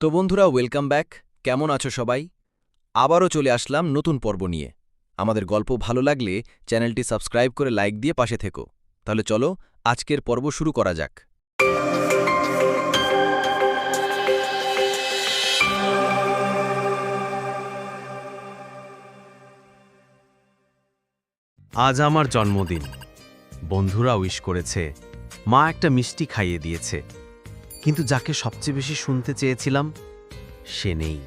তো বন্ধুরা, welcome back. কেমন আছো সবাই? আবারও চলে আসলাম নতুন পর্ব নিয়ে। আমাদের গল্প ভালো লাগলে চ্যানেলটি সাবস্ক্রাইব করে লাইক দিয়ে পাশে থেকো। তাহলে চলো আজকের পর্ব শুরু করা যাক। আজ আমার জন্মদিন। বন্ধুরা উইশ করেছে, মা একটা মিষ্টি খাইয়ে দিয়েছে। কিন্তু যাকে সবচেয়ে বেশি শুনতে চেয়েছিলাম, সে নেই।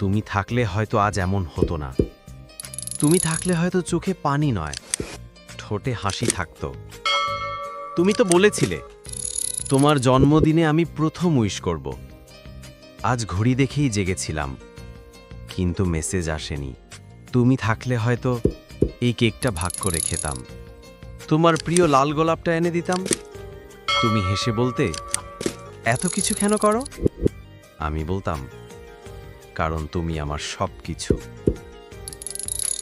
তুমি থাকলে হয়তো আজ এমন হতো না। তুমি থাকলে হয়তো চোখে পানি নয়, ঠোঁটে হাসি থাকত। তুমি তো বলেছিলে, তোমার জন্মদিনে আমি প্রথম উইশ করব। আজ ঘড়ি দেখেই জেগেছিলাম, কিন্তু মেসেজ আসেনি। তুমি থাকলে হয়তো এই কেকটা ভাগ করে খেতাম। তোমার প্রিয় লাল গোলাপটা এনে দিতাম তুমি হেসে বলতে, এত কিছু কেন করো? আমি বলতাম, কারণ তুমি আমার সব কিছু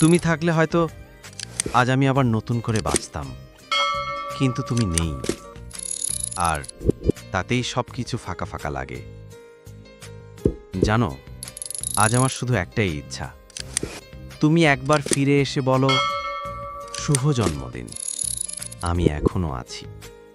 তুমি থাকলে হয়তো আজ আমি আবার নতুন করে বাঁচতাম, কিন্তু তুমি নেই। আর তাতেই সব কিছু ফাঁকা ফাঁকা লাগে। জানো, আজ আমার শুধু একটাই ইচ্ছা। তুমি একবার ফিরে এসে বলো, শুভ জন্মদিন, আমি এখনও আছি।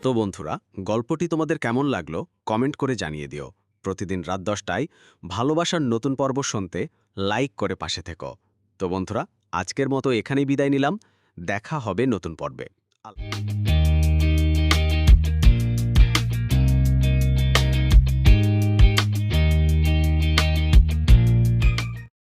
তো বন্ধুরা, গল্পটি তোমাদের কেমন লাগল কমেন্ট করে জানিয়ে দিও। প্রতিদিন রাত দশটায় ভালোবাসার নতুন পর্ব শুনতে লাইক করে পাশে থেকো। তো বন্ধুরা, আজকের মতো এখানেই বিদায় নিলাম। দেখা হবে নতুন পর্বে।